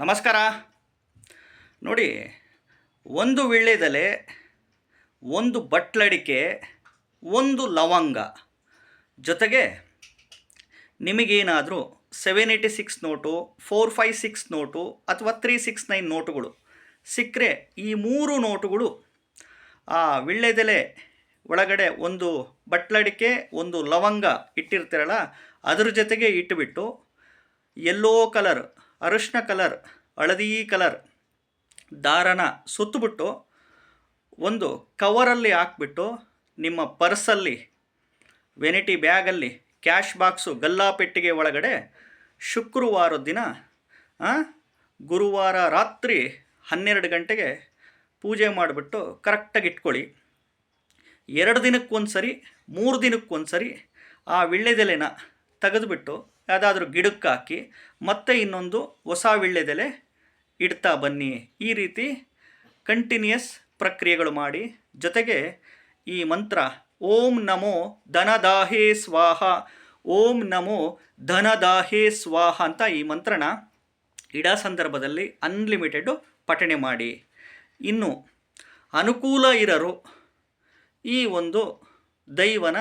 ನಮಸ್ಕಾರ. ನೋಡಿ, ಒಂದು ವೀಳ್ಯದೆಲೆ ಒಂದು ಬಟ್ಲಡಿಕೆ, ಒಂದು ಲವಂಗ. ಜೊತೆಗೆ ನಿಮಗೇನಾದರೂ seven eighty six note four five six note ಅಥವಾ ತ್ರೀ ಸಿಕ್ಸ್ ನೈನ್ ನೋಟುಗಳು ಸಿಕ್ಕರೆ ಈ ಮೂರು ನೋಟುಗಳು ಆ ವಿಳ್ಳೆದೆಲೆ ಒಳಗಡೆ ಒಂದು ಬಟ್ಲಡಿಕೆ, ಒಂದು ಲವಂಗ ಇಟ್ಟಿರ್ತೀರಲ್ಲ, ಅದ್ರ ಜೊತೆಗೆ ಇಟ್ಟುಬಿಟ್ಟು ಎಲ್ಲೋ ಕಲರ್ ಅರಿಶಿನ ಕಲರ್ ಹಳದಿ ಕಲರ್ ದಾರನ ಸುತ್ತಬಿಟ್ಟು ಒಂದು ಕವರಲ್ಲಿ ಹಾಕ್ಬಿಟ್ಟು ನಿಮ್ಮ ಪರ್ಸಲ್ಲಿ ವೆನಿಟಿ ಬ್ಯಾಗಲ್ಲಿ ಕ್ಯಾಶ್ ಬಾಕ್ಸು ಗಲ್ಲಾಪೆಟ್ಟಿಗೆ ಒಳಗಡೆ ಶುಕ್ರವಾರದ ದಿನ ಗುರುವಾರ ರಾತ್ರಿ ಹನ್ನೆರಡು ಗಂಟೆಗೆ ಪೂಜೆ ಮಾಡಿಬಿಟ್ಟು ಕರೆಕ್ಟಾಗಿ ಇಟ್ಕೊಳ್ಳಿ. ಎರಡು ದಿನಕ್ಕೊಂದು ಸರಿ ಮೂರು ದಿನಕ್ಕೊಂದು ಸರಿ ಆ ವಿಳ್ಳೆದೆಲೆನ ತೆಗೆದುಬಿಟ್ಟು ಯಾವುದಾದ್ರೂ ಗಿಡಕ್ಕೆ ಹಾಕಿ ಮತ್ತೆ ಇನ್ನೊಂದು ಹೊಸ ವಿಳ್ಳೆದೆಲೆ ಇಡ್ತಾ ಬನ್ನಿ. ಈ ರೀತಿ ಕಂಟಿನ್ಯೂಯಸ್ ಪ್ರಕ್ರಿಯೆಗಳು ಮಾಡಿ. ಜೊತೆಗೆ ಈ ಮಂತ್ರ, ಓಂ ನಮೋ ಧನದಾಹೇ ಸ್ವಾಹ, ಓಂ ನಮೋ ಧನದಾಹೇ ಸ್ವಾಹ ಅಂತ ಈ ಮಂತ್ರನ ಇಡಾ ಸಂದರ್ಭದಲ್ಲಿ ಅನ್ಲಿಮಿಟೆಡು ಪಠಣೆ ಮಾಡಿ. ಇನ್ನು ಅನುಕೂಲ ಇರರು ಈ ಒಂದು ದೈವನ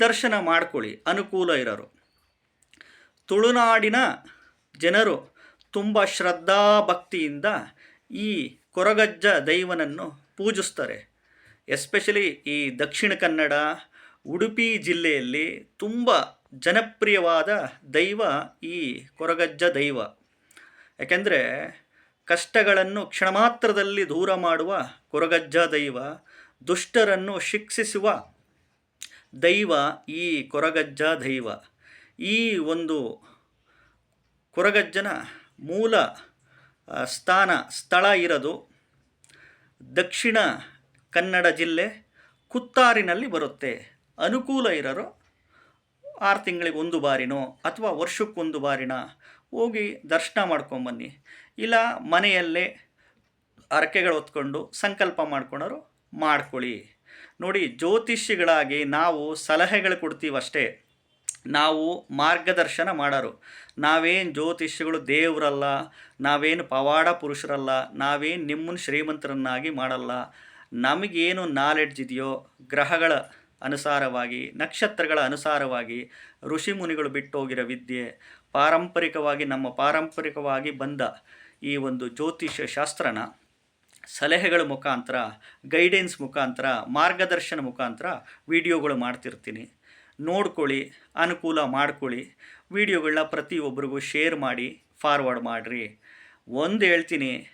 ದರ್ಶನ ಮಾಡ್ಕೊಳ್ಳಿ. ಅನುಕೂಲ ಇರೋರು. ತುಳುನಾಡಿನ ಜನರು ತುಂಬ ಶ್ರದ್ಧಾ ಭಕ್ತಿಯಿಂದ ಈ ಕೊರಗಜ್ಜ ದೈವನನ್ನು ಪೂಜಿಸ್ತಾರೆ. ಎಸ್ಪೆಷಲಿ ಈ ದಕ್ಷಿಣ ಕನ್ನಡ, ಉಡುಪಿ ಜಿಲ್ಲೆಯಲ್ಲಿ ತುಂಬ ಜನಪ್ರಿಯವಾದ ದೈವ ಈ ಕೊರಗಜ್ಜ ದೈವ. ಯಾಕೆಂದರೆ ಕಷ್ಟಗಳನ್ನು ಕ್ಷಣ ಮಾತ್ರದಲ್ಲಿ ದೂರ ಮಾಡುವ ಕೊರಗಜ್ಜ ದೈವ, ದುಷ್ಟರನ್ನು ಶಿಕ್ಷಿಸುವ ದೈವ ಈ ಕೊರಗಜ್ಜ ದೈವ. ಈ ಒಂದು ಕೊರಗಜ್ಜನ ಮೂಲ ಸ್ಥಾನ, ಸ್ಥಳ ಇರೋದು ದಕ್ಷಿಣ ಕನ್ನಡ ಜಿಲ್ಲೆ ಕುತ್ತಾರಿನಲ್ಲಿ ಬರುತ್ತೆ. ಅನುಕೂಲ ಇರೋರು ಆರು ತಿಂಗಳಿಗೆ ಒಂದು ಬಾರಿನೋ ಅಥವಾ ವರ್ಷಕ್ಕೊಂದು ಬಾರಿನ ಹೋಗಿ ದರ್ಶನ ಮಾಡ್ಕೊಂಬನ್ನಿ ಇಲ್ಲ ಮನೆಯಲ್ಲೇ ಹರಕೆಗಳು ಹೊತ್ಕೊಂಡು ಸಂಕಲ್ಪ ಮಾಡ್ಕೊಳೋರು ಮಾಡ್ಕೊಳ್ಳಿ. ನೋಡಿ ಜ್ಯೋತಿಷಿಗಳಾಗಿ ನಾವು ಸಲಹೆಗಳು ಕೊಡ್ತೀವಷ್ಟೇ. ನಾವು ಮಾರ್ಗದರ್ಶನ ಮಾಡರು. ನಾವೇನು ಜ್ಯೋತಿಷ್ಯಗಳು ದೇವರಲ್ಲ, ನಾವೇನು ಪವಾಡ ಪುರುಷರಲ್ಲ, ನಾವೇನು ನಿಮ್ಮನ್ನು ಶ್ರೀಮಂತರನ್ನಾಗಿ ಮಾಡಲ್ಲ. ನಮಗೇನು ನಾಲೆಡ್ಜ್ ಇದೆಯೋ, ಗ್ರಹಗಳ ಅನುಸಾರವಾಗಿ, ನಕ್ಷತ್ರಗಳ ಅನುಸಾರವಾಗಿ, ಋಷಿ ಮುನಿಗಳು ಬಿಟ್ಟೋಗಿರೋ ವಿದ್ಯೆ, ಪಾರಂಪರಿಕವಾಗಿ, ನಮ್ಮ ಪಾರಂಪರಿಕವಾಗಿ ಬಂದ ಈ ಒಂದು ಜ್ಯೋತಿಷ್ಯ ಶಾಸ್ತ್ರನ ಸಲಹೆಗಳ ಮುಖಾಂತರ ಗೈಡೆನ್ಸ್ ಮುಖಾಂತರ, ಮಾರ್ಗದರ್ಶನ ಮುಖಾಂತರ ವಿಡಿಯೋಗಳು ಮಾಡ್ತಿರ್ತೀನಿ. ನೋಡ್ಕೊಳ್ಳಿ, ಅನುಕೂಲ ಮಾಡ್ಕೊಳ್ಳಿ. ವಿಡಿಯೋಗಳನ್ನ ಪ್ರತಿಯೊಬ್ಬರಿಗೂ ಶೇರ್ ಮಾಡಿ, ಫಾರ್ವರ್ಡ್ ಮಾಡಿರಿ. ಒಂದು ಹೇಳ್ತೀನಿ,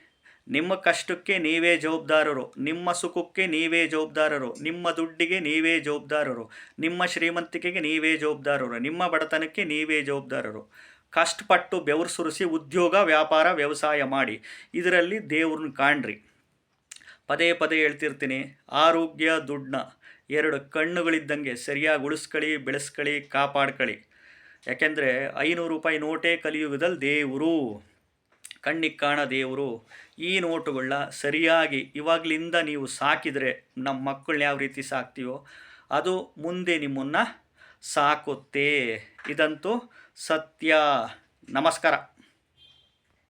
ನಿಮ್ಮ ಕಷ್ಟಕ್ಕೆ ನೀವೇ ಜವಾಬ್ದಾರರು, ನಿಮ್ಮ ಸುಖಕ್ಕೆ ನೀವೇ ಜವಾಬ್ದಾರರು, ನಿಮ್ಮ ದುಡ್ಡಿಗೆ ನೀವೇ ಜವಾಬ್ದಾರರು, ನಿಮ್ಮ ಶ್ರೀಮಂತಿಕೆಗೆ ನೀವೇ ಜವಾಬ್ದಾರರು, ನಿಮ್ಮ ಬಡತನಕ್ಕೆ ನೀವೇ ಜವಾಬ್ದಾರರು. ಕಷ್ಟಪಟ್ಟು ಬೆವರು ಸುರಿಸಿ ಉದ್ಯೋಗ, ವ್ಯಾಪಾರ, ವ್ಯವಸಾಯ ಮಾಡಿ, ಇದರಲ್ಲಿ ದೇವ್ರನ್ನ ಕಾಣ್ರಿ. ಪದೇ ಪದೇ ಹೇಳ್ತಿರ್ತೀನಿ, ಆರೋಗ್ಯ ದುಡ್ಡನ್ನ ಎರಡು ಕಣ್ಣುಗಳಿದ್ದಂಗೆ ಸರಿಯಾಗಿ ಉಳಿಸ್ಕೊಳ್ಳಿ, ಬೆಳೆಸ್ಕೊಳ್ಳಿ ಕಾಪಾಡ್ಕಳಿ ಯಾಕೆಂದರೆ ಐನೂರು ರೂಪಾಯಿ ನೋಟೇ ಕಲಿಯುಗದಲ್ಲಿ ದೇವರು, ಕಣ್ಣಿಗೆ ಕಾಣ ದೇವರು. ಈ ನೋಟುಗಳನ್ನ ಸರಿಯಾಗಿ ಇವಾಗಲಿಂದ ನೀವು ಸಾಕಿದರೆ ನಮ್ಮ ಮಕ್ಕಳನ್ನ ಯಾವ ರೀತಿ ಸಾಕ್ತೀವೋ, ಅದು ಮುಂದೆ ನಿಮ್ಮನ್ನು ಸಾಕುತ್ತೆ. ಇದಂತೂ ಸತ್ಯ. ನಮಸ್ಕಾರ.